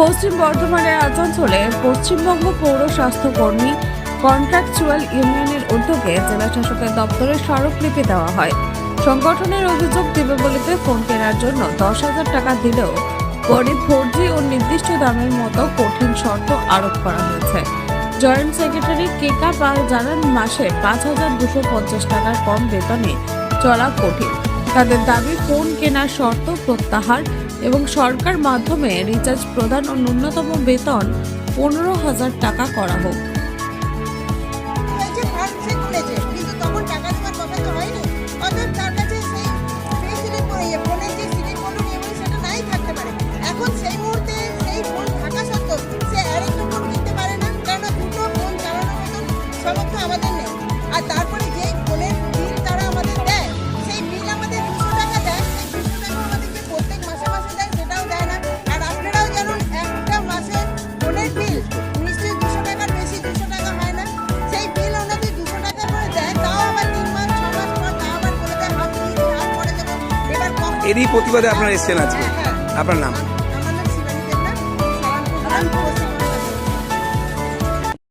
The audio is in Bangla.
পশ্চিম বর্ধমানের আসানসোলে পশ্চিমবঙ্গ পৌর স্বাস্থ্য কর্মী কন্ট্রাকচুয়াল ইউনিয়নের উদ্যোগে জেলা শাসকের দপ্তরে স্মারকলিপি দেওয়া হয়। সংগঠনের অভিযোগ দেবে বলিতে ফোন কেনার জন্য দশ হাজার টাকা দিলেও পরে ফোরজি ও নির্দিষ্ট দামের মতো কঠিন শর্ত আরোপ করা হয়েছে। জয়েন্ট সেক্রেটারি কেকা পাল জানান, মাসে পাঁচ হাজার দুশো পঞ্চাশ টাকার কম বেতনে চলা কঠিন। তাদের দাবি ফোন কেনার শর্ত প্রত্যাহার এবং সরকার মাধ্যমে রিচার্জ প্রদান ও ন্যূনতম বেতন পনেরো হাজার টাকা করা হোক। এরই প্রতিবাদে আপনার এসছেন আজকে। হ্যাঁ, হ্যাঁ। আপনার নাম?